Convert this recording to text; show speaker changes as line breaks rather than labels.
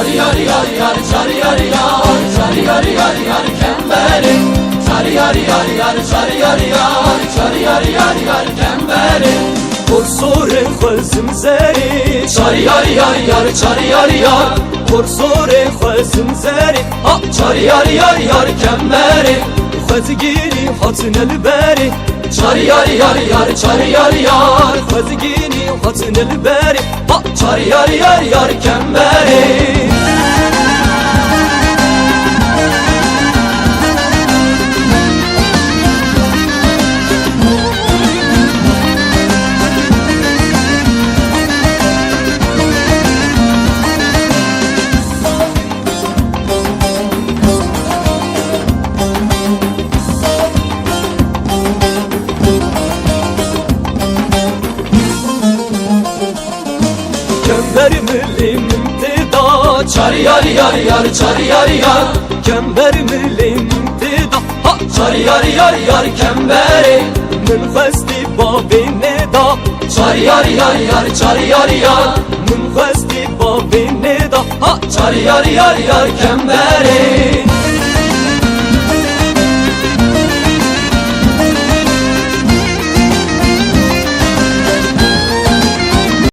Çari yar yar yar çari yar yar Çari yar yar yar kemberi Çari yar yar yar çari yar yar Çari yar yar yar kemberi
Kursore xwezim zeri
Çari yar yar yar çari yar yar
Kursore xwezim zeri
Ha çari yar yar yar kemberi
Xwezgiri hatin elberi
Çari yar yar yar çari yar yar
Xwezgiri hatin elberi
Ha çari yar yar yar kemberi
Kember milim imtida
Çari yar yar yar çari yar yar.
Kember milim imtida
Ha. Çari yar yar yar kemberi
Min xwesti bavê neda
Çari yar yar yar çari yar yar
Min xwesti bavê neda
Ha. Çari yar yar yar kemberi